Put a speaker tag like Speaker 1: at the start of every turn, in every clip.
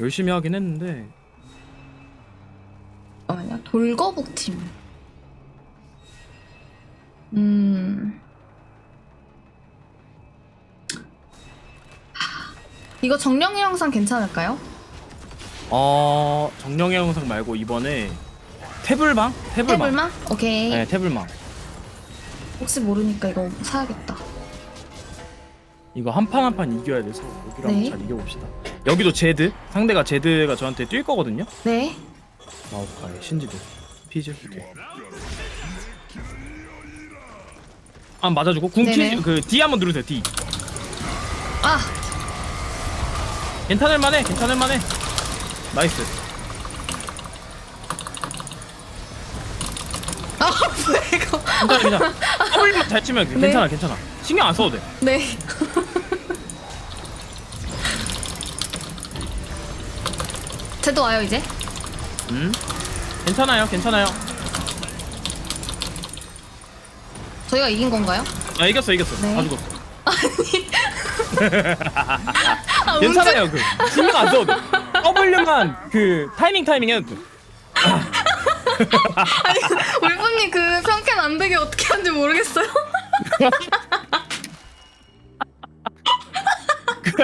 Speaker 1: 열심히 하긴 했는데
Speaker 2: 잠깐만요. 돌거북 팀. 음. 이거 정령의 영상 괜찮을까요?
Speaker 1: 어 정령의 영상 말고 이번에 태블망? 태블망.
Speaker 2: 태블만? 오케이.
Speaker 1: 네 태블망.
Speaker 2: 혹시 모르니까 이거 사야겠다.
Speaker 1: 이거 한 판 한 판 이겨야 돼서 여기로 한번
Speaker 2: 네.
Speaker 1: 잘 이겨봅시다. 여기도 제드 상대가 제드가 저한테 뛸 거거든요.
Speaker 2: 네.
Speaker 1: 마우카의 신지도 피즈 오케이. 아 맞아주고 궁
Speaker 2: 네네.
Speaker 1: 키, 그 D 한번 누르세요 D.
Speaker 2: 아,
Speaker 1: 괜찮을 만해 괜찮을 만해. 나이스.
Speaker 2: 아, 뭐야 이거?
Speaker 1: 괜찮아 괜찮아. 더블만 잘 치면
Speaker 2: 네.
Speaker 1: 괜찮아 괜찮아. 신경 안 써도 돼.
Speaker 2: 네. 쟤도 와요 이제.
Speaker 1: 음 괜찮아요 괜찮아요.
Speaker 2: 저희가 이긴 건가요?
Speaker 1: 아 이겼어 이겼어.
Speaker 2: 네.
Speaker 1: 다 죽었어.
Speaker 2: 아,
Speaker 1: 괜찮아요 그 신경 안 써도 돼. W만 그 타이밍 타이밍 해도 돼.
Speaker 2: 아니 울프님 그 평캔 안 되게 어떻게 하는지 모르겠어요.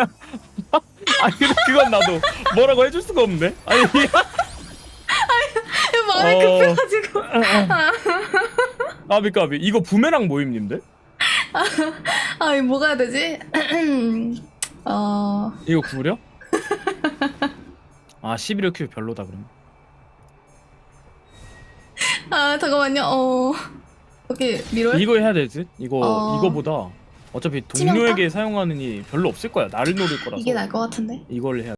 Speaker 1: 아 근데 그건 나도 뭐라고 해줄 수가 없네. 아니
Speaker 2: 말이
Speaker 1: 어.
Speaker 2: 급해가지고.
Speaker 1: 까비 까비 이거 부메랑 모임님들?
Speaker 2: 아 이거 뭐가 해야 되지? 어
Speaker 1: 이거 구려? 아 11호 큐 별로다 그럼.
Speaker 2: 아 잠깐만요. 어 여기 미로요?
Speaker 1: 이거 해야 되지? 이거
Speaker 2: 어.
Speaker 1: 이거보다 어차피? 동료에게 사용하느니 별로 없을 거야. 나를 노릴 거라서
Speaker 2: 이게 나을 것 같은데.
Speaker 1: 이걸 해야.